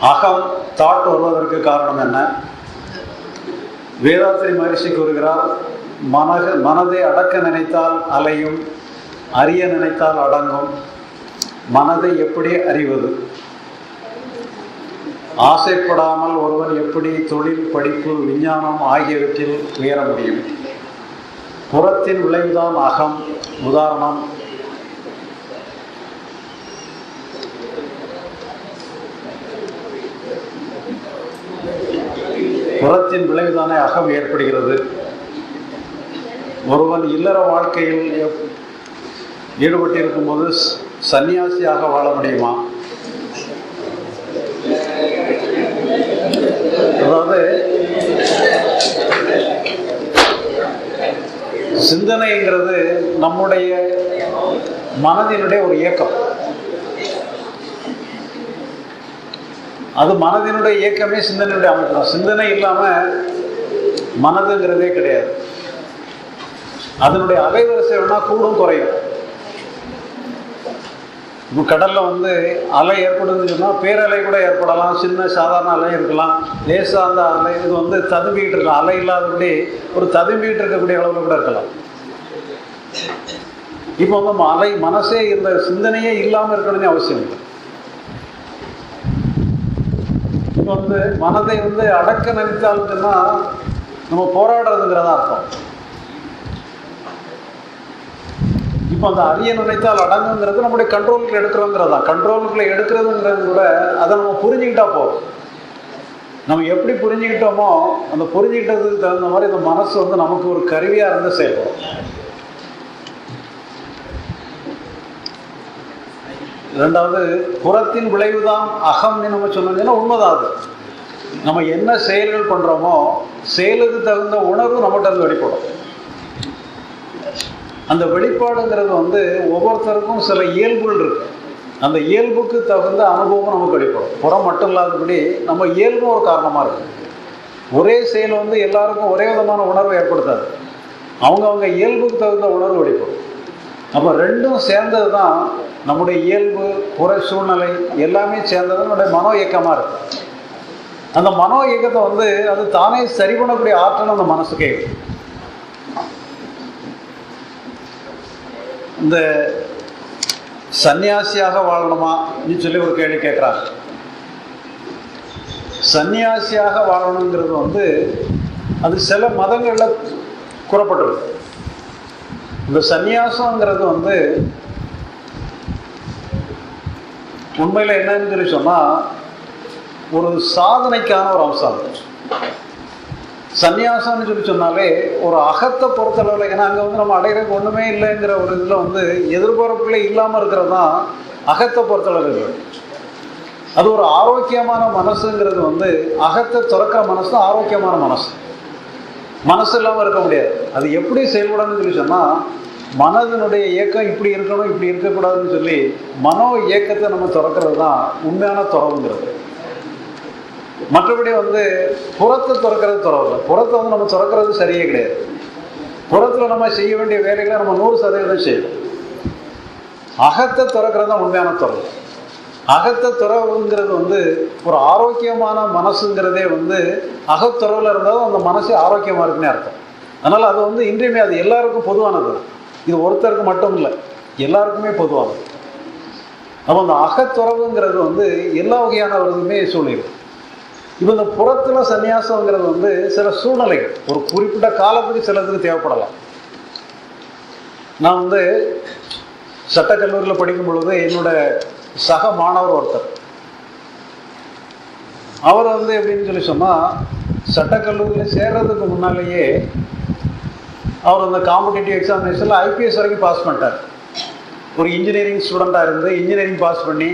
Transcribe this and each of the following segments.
அகம் தாட் வருவதற்கு காரணம் என்ன? வேதாத்திரி மகரிஷி கூறுகிறார் மனக மனதை அடக்க நினைத்தால் அலையும் அறிய நினைத்தால் அடங்கும். மனதை எப்படி அறிவது? ஆசைப்படாமல் ஒருவன் எப்படி தொழில் படிப்பு விஞ்ஞானம் ஆகியவற்றில் உயர முடியும்? புறத்தின் விளைவுதான் அகம் உதாரணம் புறத்தின் விளைவுதானே அகம் ஏற்படுகிறது? ஒருவன் இல்லற வாழ்க்கையில் எப்- ஈடுபட்டிருக்கும் போது சன்னியாசியாக வாழ முடியுமா? அதாவது சிந்தனைங்கிறது நம்முடைய மனதினுடைய ஒரு இயக்கம். அது மனதினுடைய இயக்கமே சிந்தனையுடைய அமைப்பு தான். சிந்தனை இல்லாமல் மனதுங்கிறதே கிடையாது. அதனுடைய அலைவரிசை வேணா கூடும் குறையும். இப்போ கடலில் வந்து அலை ஏற்படுதுன்னு சொன்னால் பேரலை கூட ஏற்படலாம். சின்ன சாதாரண அலை இருக்கலாம். லேசாக அந்த அலை இது வந்து ததும்பிக்கிட்டு இருக்கலாம். அலை இல்லாதபடி ஒரு ததும்பிக்கிட்டு இருக்கக்கூடிய அளவில் கூட இருக்கலாம். இப்போ வந்து அலை மனசே இந்த சிந்தனையே இல்லாமல் இருக்கணும்னு அவசியம் இல்லை. இப்போ வந்து மனதை வந்து அடக்க நினைத்தாலுன்னா நம்ம போராடுறதுங்கிறதா அர்த்தம். இப்போ அந்த அரிய நினைத்தால் அடங்குங்கிறது நம்முடைய கண்ட்ரோலுக்குள்ள எடுக்கிறோங்கிறது? தான் கண்ட்ரோலுக்குள்ள எடுக்கிறதுங்கிறது கூட அதை நம்ம புரிஞ்சுக்கிட்டா போதும். நம்ம எப்படி புரிஞ்சுக்கிட்டோமோ அந்த புரிஞ்சுக்கிட்டதுக்கு தகுந்த மாதிரி இந்த மனசு வந்து நமக்கு ஒரு கருவியாக இருந்து செயல்படும். ரெண்டாவது புறத்தின் விளைவுதான் அகம்னு நம்ம சொன்னோம்னா உண்மைதான் அது. நம்ம என்ன செயல்கள் பண்ணுறோமோ செயலுக்கு தகுந்த உணர்வு நம்மகிட்ட இருந்து வெளிப்படும். அந்த வெளிப்பாடுங்கிறது வந்து ஒவ்வொருத்தருக்கும் சில இயல்புகள் இருக்கு. அந்த இயல்புக்கு தகுந்த அனுபவம் நமக்கு வெளிப்படும். புறம் மட்டும் இல்லாதபடி நம்ம இயல்பும் ஒரு காரணமாக இருக்கு. ஒரே செயல் வந்து எல்லாருக்கும் ஒரே விதமான உணர்வை ஏற்படுத்தாது. அவங்கவுங்க இயல்புக்கு தகுந்த உணர்வு வெளிப்படும். அப்போ ரெண்டும் சேர்ந்தது தான் நம்முடைய இயல்பு புற சூழ்நிலை எல்லாமே சேர்ந்தது நம்முடைய மனோ இயக்கமாக இருக்கு. அந்த மனோ இயக்கத்தை வந்து அது தானே சரி பண்ணக்கூடிய ஆற்றல் அந்த மனசுக்கே இருக்கு. இந்த சன்னியாசியாக வாழணுமா சொல்லி ஒரு கேள்வி கேட்குறாங்க. சன்னியாசியாக வாழணுங்கிறது வந்து அது சில மதங்களில் கூறப்பட்டிருக்கு இந்த சந்நியாசங்கிறது வந்து உண்மையில் என்னன்னு சொல்லி சொன்னால் ஒரு சாதனைக்கான ஒரு அவசரம் சந்நியாசம்னு சொல்லி சொன்னாலே ஒரு அகத்தை பொறுத்தளவில் ஏன்னா அங்கே வந்து நம்ம அடையிறதுக்கு ஒன்றுமே இல்லைங்கிற ஒரு இதில் வந்து எதிர்பார்ப்புல இல்லாமல் இருக்கிறது தான் அகத்தை பொறுத்தளவில் அது ஒரு ஆரோக்கியமான மனசுங்கிறது வந்து அகத்தை துறக்கிற மனசு தான் ஆரோக்கியமான மனசு. மனசு இல்லாமல் இருக்க முடியாது. அது எப்படி செயல்படணும்னு சொல்லி சொன்னால் மனதினுடைய இயக்கம் இப்படி இருக்கணும் இப்படி இருக்கக்கூடாதுன்னு சொல்லி மனோ இயக்கத்தை நம்ம திறக்கிறது தான் உண்மையான துறவுங்கிறது. மற்றபடி வந்து புறத்தை திறக்கிறது துறவு இல்லை. புறத்தை வந்து நம்ம திறக்கிறது சரியே கிடையாது. புறத்தில் நம்ம செய்ய வேண்டிய வேலைகளை நம்ம நூறு சதவீதம் செய்யணும். அகத்தை திறக்கிறது தான் உண்மையான துறவு. அகத்தை துறவுங்கிறது வந்து ஒரு ஆரோக்கியமான மனசுங்கிறதே வந்து அகத்துறவில் இருந்தாலும் அந்த மனசு ஆரோக்கியமாக இருக்குன்னு அர்த்தம். அதனால் அது வந்து இன்றியமே அது எல்லாருக்கும் பொதுவானது. இது ஒருத்தருக்கு மட்டும் இல்லை எல்லாருக்குமே பொதுவானது அப்போ அந்த அகத்துறவுங்கிறது வந்து எல்லா வகையானவர்களுமே சூழ்நிலை. இப்போ இந்த புறத்தில் சன்னியாசங்கிறது வந்து சில சூழ்நிலைகள். ஒரு குறிப்பிட்ட காலத்துக்கு சிலதுக்கு தேவைப்படலாம். நான் வந்து சட்டக்கல்லூரியில் படிக்கும் பொழுது என்னோட சக மாணவர் ஒருத்தர். அவர் வந்து எப்படின்னு சொல்லி சொன்னால் சட்டக்கல்லூரியில் சேர்றதுக்கு முன்னாலேயே அவர் அந்த காம்படிட்டிவ் எக்ஸாமினேஷனில் ஐபிஎஸ் வரைக்கும் பாஸ் பண்ணிட்டார். ஒரு இன்ஜினியரிங் ஸ்டூடெண்ட்டாக இருந்து இன்ஜினியரிங் பாஸ் பண்ணி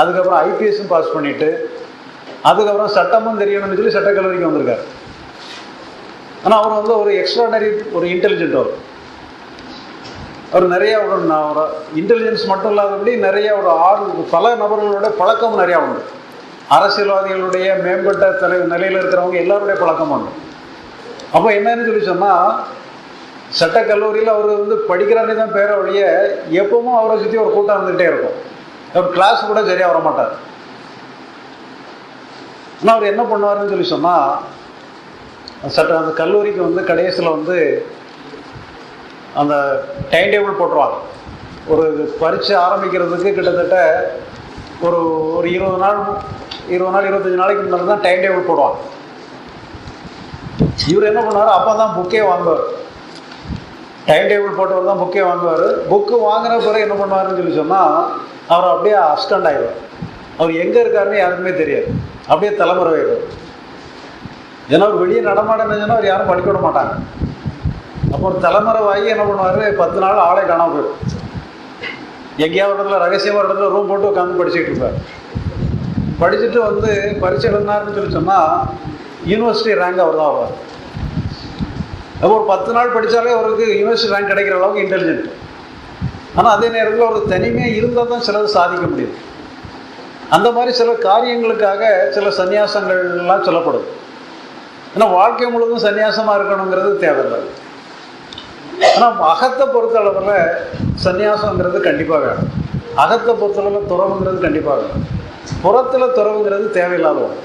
அதுக்கப்புறம் ஐபிஎஸும் பாஸ் பண்ணிவிட்டு அதுக்கப்புறம் சட்டமும் தெரியணும்னு சொல்லி சட்டக்கல்லூரிக்கு வந்திருக்கார். ஆனால் அவர் வந்து ஒரு எக்ஸ்ட்ராடனரி ஒரு இன்டெலிஜென்ட் அவர். அவர் நிறைய ஒரு ஒரு இன்டெலிஜென்ஸ் மட்டும் இல்லாதபடி நிறைய ஒரு ஆள் பல நபர்களோட பழக்கம் நிறையா உண்டு. அரசியல்வாதிகளுடைய மேம்பட்ட தலை நிலையில் இருக்கிறவங்க எல்லாருடைய பழக்கம் உண்டு. அப்போ என்னன்னு சொல்லி சொன்னால் சட்டக்கல்லூரியில் அவர் வந்து படிக்கிறாரே தான் பேர வழிய எப்பவும் அவரை சுற்றி ஒரு கூட்டம் இருந்துகிட்டே இருக்கும். அவர் கிளாஸ் கூட சரியாக வர மாட்டார் ஆனால் அவர் என்ன பண்ணுவாருன்னு சொல்லி சொன்னால் சட்ட அந்த கல்லூரிக்கு வந்து கடைசியில் வந்து அந்த டைம் டேபிள் போட்டுருவாங்க. ஒரு பரீட்சை ஆரம்பிக்கிறதுக்கு கிட்டத்தட்ட ஒரு ஒரு இருபது நாள் இருபது நாள் இருபத்தஞ்சி நாளைக்கு முன்னாடி தான் டைம் டேபிள் போடுவாங்க. இவர் என்ன பண்ணார் அப்போ தான் புக்கே வாங்குவார். டைம் டேபிள் போட்டவர் தான் புக்கே வாங்குவார். புக்கு வாங்கின பிறகு என்ன பண்ணுவாருன்னு சொல்லி சொன்னால் அவர் அப்படியே அஸ்டண்ட் ஆகிடுவார் அவர் எங்கே இருக்காருன்னு யாருக்குமே தெரியாது. அப்படியே தலைமுறை ஆயிடுவார் ஏன்னா அவர் வெளியே நடமாடணுச்சுன்னா அவர் யாரும் படிக்க விட மாட்டாங்க. அப்போ ஒரு தலைமுறை வாங்கி என்ன பண்ணுவார்? பத்து நாள் ஆளே காணாமல் போயிடும் எங்கேயாவது ஒரு இடத்துல ரகசியமாக ஒரு இடத்துல ரூம் போட்டு உட்காந்து படிச்சுட்டு இருப்பார். படிச்சுட்டு வந்து பரிசு எழுதினாருன்னு சொல்லி சொன்னால் யூனிவர்சிட்டி ரேங்க் அவர் தான் வருவார் அப்போ ஒரு பத்து நாள் படித்தாலே அவருக்கு யூனிவர்சிட்டி ரேங்க் கிடைக்கிற அளவுக்கு இன்டெலிஜென்ட் ஆனால் அதே நேரத்தில் ஒரு தனிமையாக இருந்தால் தான் சிலது சாதிக்க முடியும். அந்த மாதிரி சில காரியங்களுக்காக சில சந்நியாசங்கள்லாம் சொல்லப்படுது ஏன்னா வாழ்க்கை முழுவதும் சந்நியாசமாக இருக்கணுங்கிறது தேவையில்லை. ஆனால் அகத்தை பொறுத்தளவில் சன்னியாசங்கிறது கண்டிப்பாக வேணும். அகத்தை பொறுத்தளவில் துறவுங்கிறது கண்டிப்பாக வேணும். புறத்தில் துறவுங்கிறது தேவையில்லாத ஒன்று